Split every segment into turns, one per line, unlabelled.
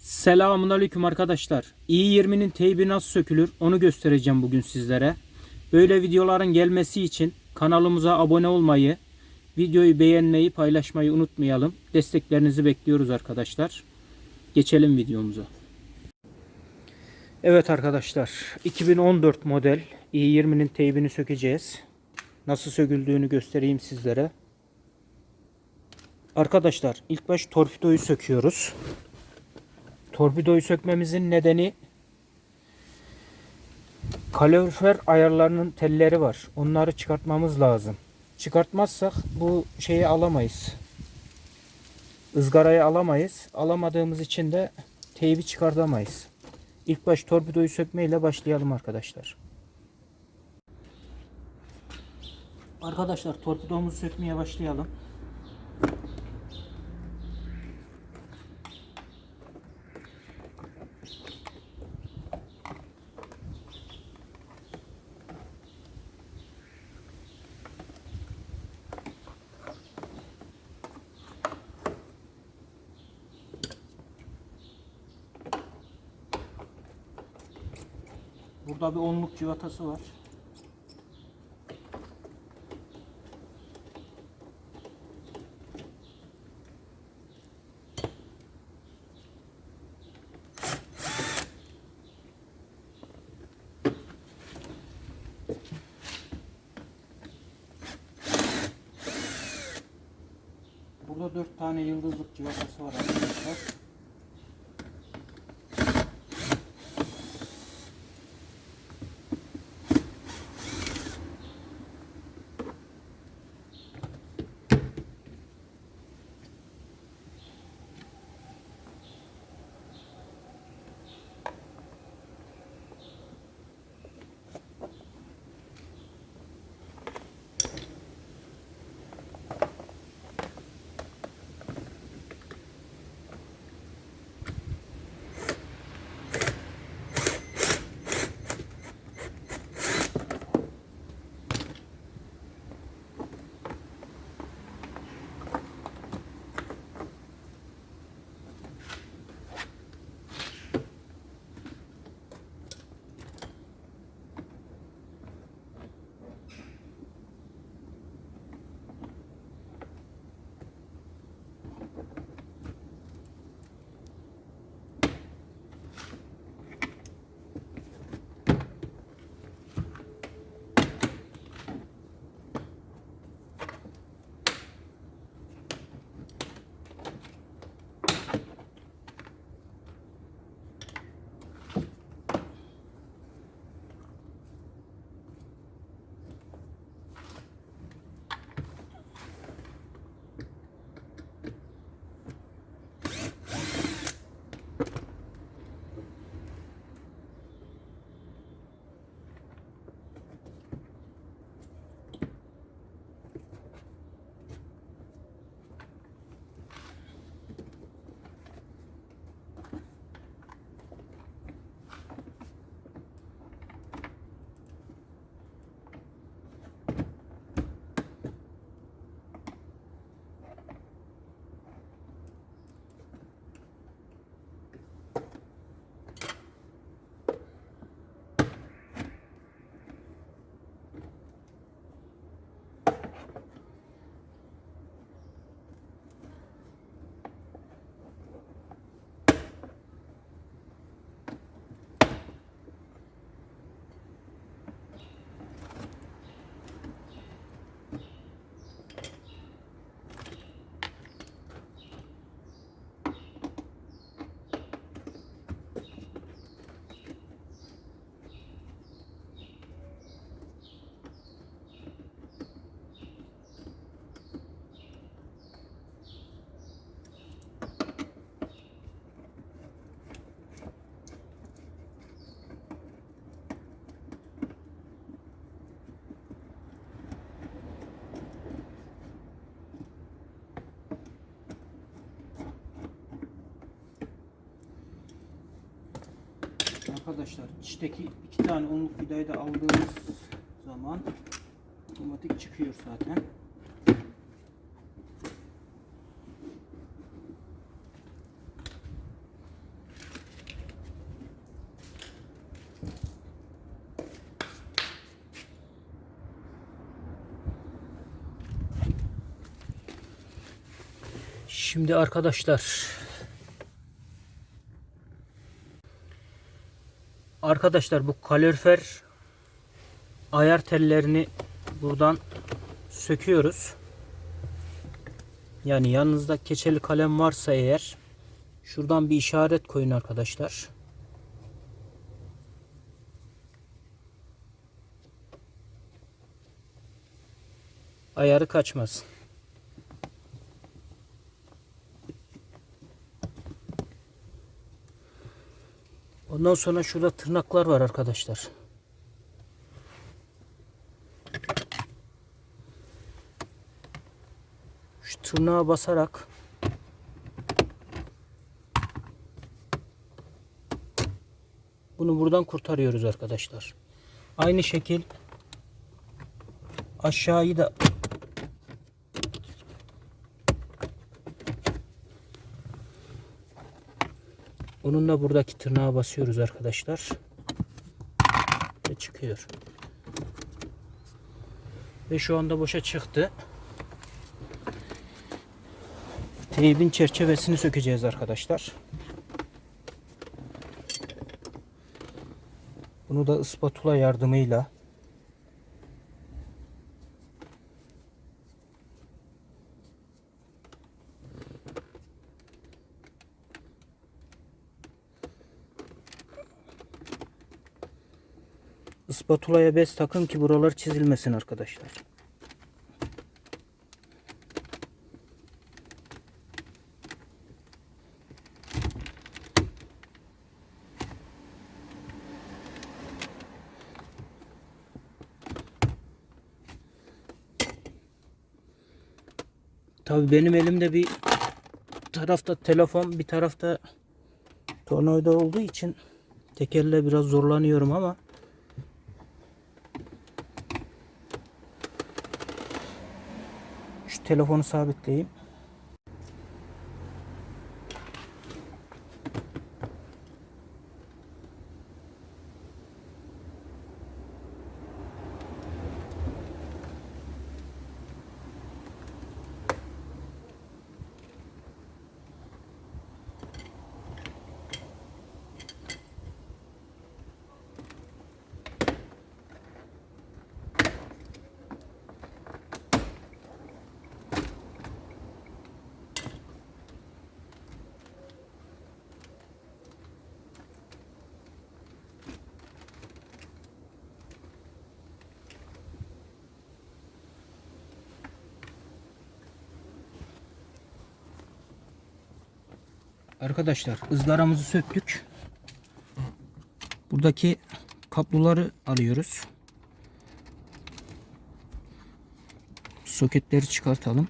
Selamun Aleyküm arkadaşlar. i20'nin teybi nasıl sökülür onu göstereceğim bugün sizlere. Böyle videoların gelmesi için kanalımıza abone olmayı, videoyu beğenmeyi, paylaşmayı unutmayalım. Desteklerinizi bekliyoruz arkadaşlar. Geçelim videomuza. Evet arkadaşlar 2014 model i20'nin teybini sökeceğiz. Nasıl söküldüğünü göstereyim sizlere. Arkadaşlar ilk baş torpidoyu söküyoruz. Torpidoyu sökmemizin nedeni kalorifer ayarlarının telleri var. Onları çıkartmamız lazım. Çıkartmazsak bu şeyi alamayız. Izgarayı alamayız. Alamadığımız için de teybi çıkartamayız. İlk baş torpidoyu sökmeyle başlayalım arkadaşlar. Arkadaşlar torpidomuzu sökmeye başlayalım. Burada bir onluk civatası var. arkadaşlar içteki iki tane onluk vidayı da aldığımız zaman otomatik çıkıyor zaten. Şimdi arkadaşlar Arkadaşlar bu kalorifer ayar tellerini buradan söküyoruz. Yani yanınızda keçeli kalem varsa eğer şuradan bir işaret koyun arkadaşlar. Ayarı kaçmasın. Ondan sonra şurada tırnaklar var arkadaşlar. Şu tırnağa basarak bunu buradan kurtarıyoruz arkadaşlar. Aynı şekil aşağıyı da Onunla buradaki tırnağa basıyoruz arkadaşlar. Ve çıkıyor. Ve şu anda boşa çıktı. Teybin çerçevesini sökeceğiz arkadaşlar. Bunu da ıspatula yardımıyla Ispatulaya bez takın ki buralar çizilmesin arkadaşlar. Tabii benim elimde bir tarafta telefon bir tarafta tornavida olduğu için tekerle biraz zorlanıyorum ama Şu telefonu sabitleyeyim. Arkadaşlar ızgaramızı söktük. Buradaki kabloları alıyoruz. Soketleri çıkartalım.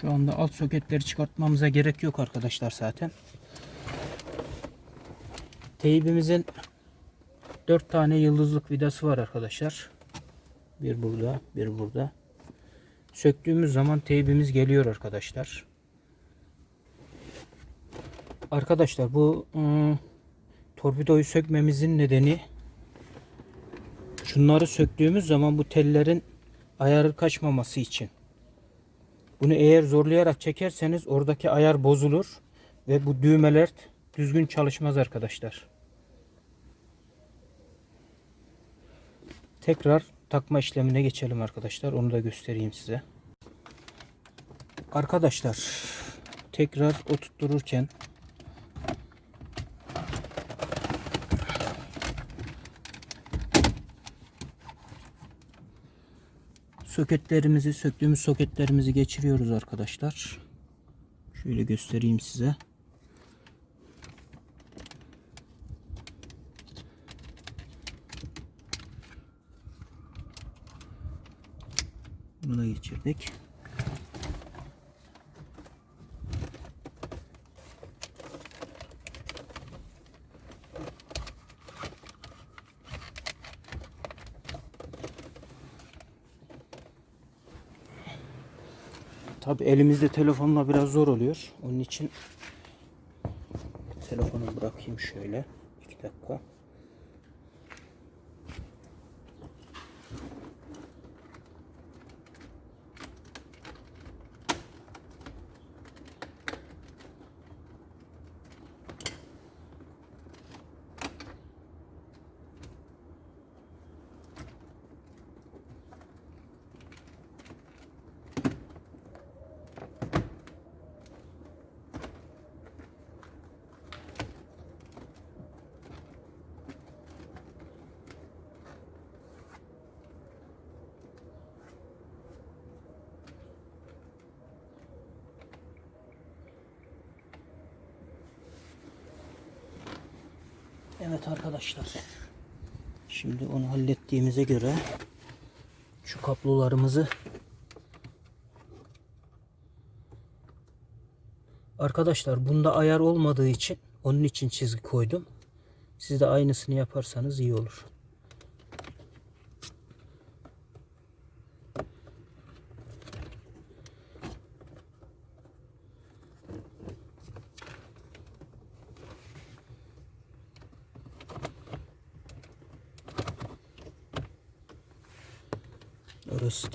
Şu anda alt soketleri çıkartmamıza gerek yok arkadaşlar zaten. Teybimizin 4 tane yıldızlık vidası var arkadaşlar. Bir burada, bir burada. Söktüğümüz zaman teybimiz geliyor arkadaşlar. Arkadaşlar bu ıı, torpidoyu sökmemizin nedeni şunları söktüğümüz zaman bu tellerin ayarı kaçmaması için. Bunu eğer zorlayarak çekerseniz oradaki ayar bozulur ve bu düğmeler düzgün çalışmaz arkadaşlar. Tekrar takma işlemine geçelim arkadaşlar. Onu da göstereyim size. Arkadaşlar tekrar oturttururken soketlerimizi söktüğümüz soketlerimizi geçiriyoruz arkadaşlar. Şöyle göstereyim size. Geçirdik. Tabi elimizde telefonla biraz zor oluyor. Onun için telefonu bırakayım şöyle. İki Bir dakika. Evet arkadaşlar. Şimdi onu hallettiğimize göre şu kablolarımızı Arkadaşlar bunda ayar olmadığı için onun için çizgi koydum. Siz de aynısını yaparsanız iyi olur.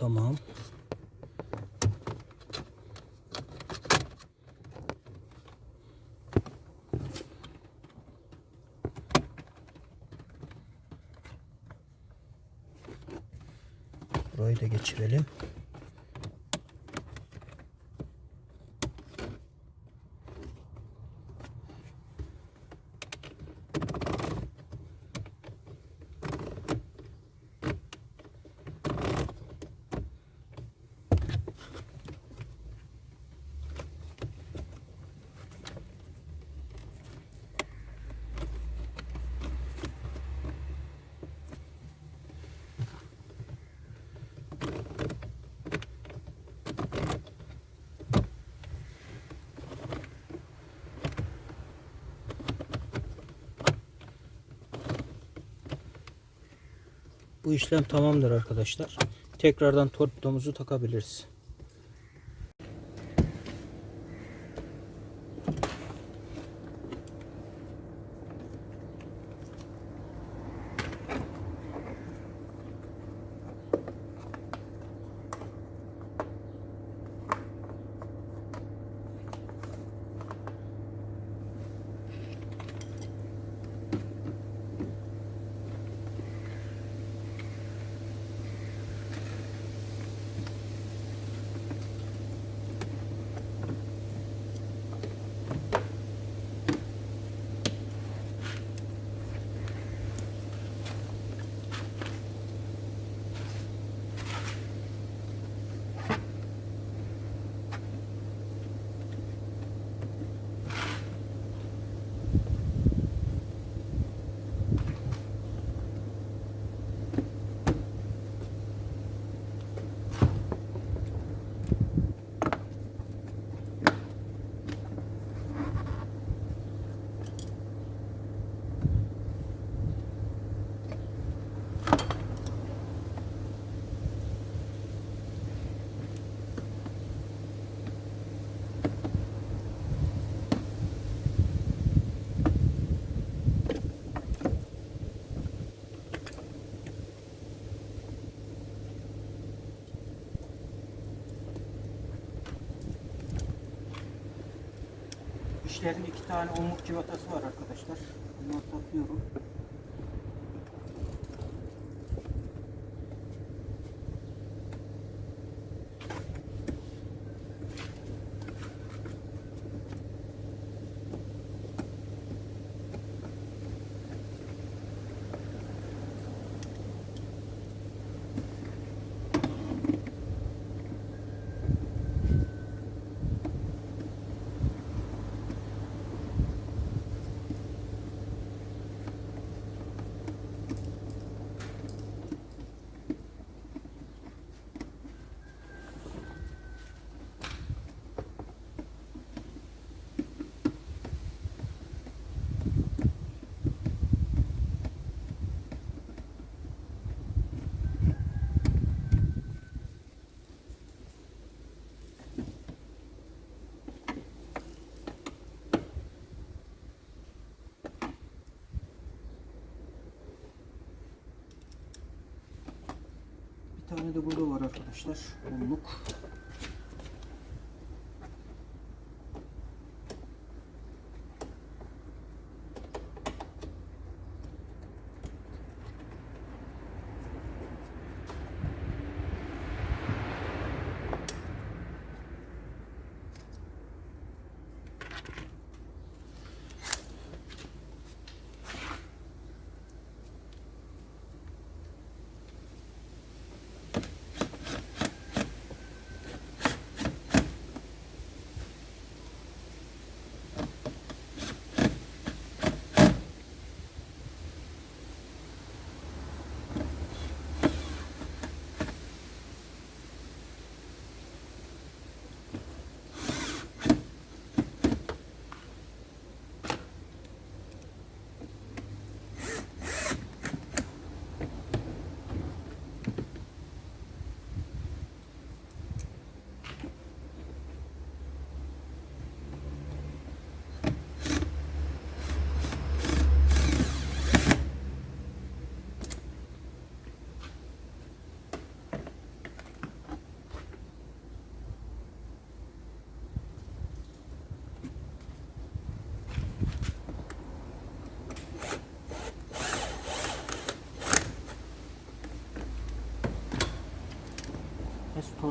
Tamam. Burayı da geçirelim. Bu işlem tamamdır arkadaşlar. Tekrardan torpidomuzu takabiliriz. İşlerin iki tane omuk civatası var arkadaşlar. Bunları takıyorum. Tane de burada var arkadaşlar. Onluk.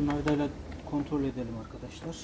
Biz tornavidayla kontrol edelim arkadaşlar.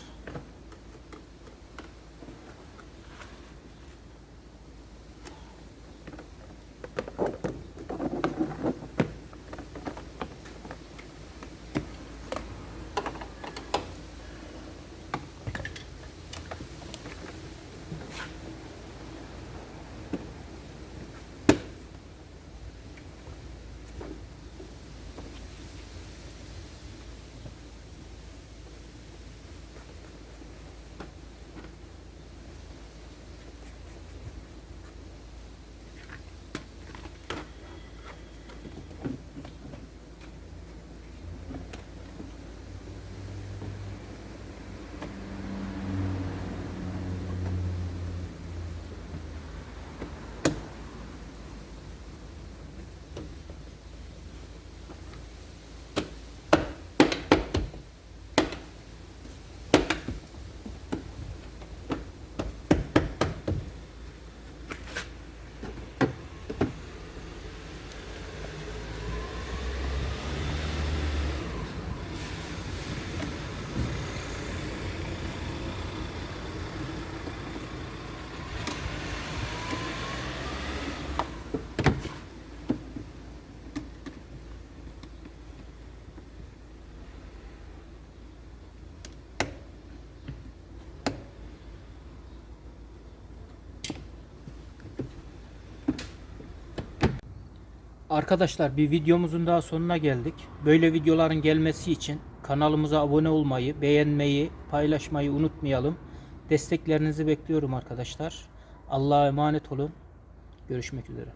Arkadaşlar bir videomuzun daha sonuna geldik. Böyle videoların gelmesi için kanalımıza abone olmayı, beğenmeyi, paylaşmayı unutmayalım. Desteklerinizi bekliyorum arkadaşlar. Allah'a emanet olun. Görüşmek üzere.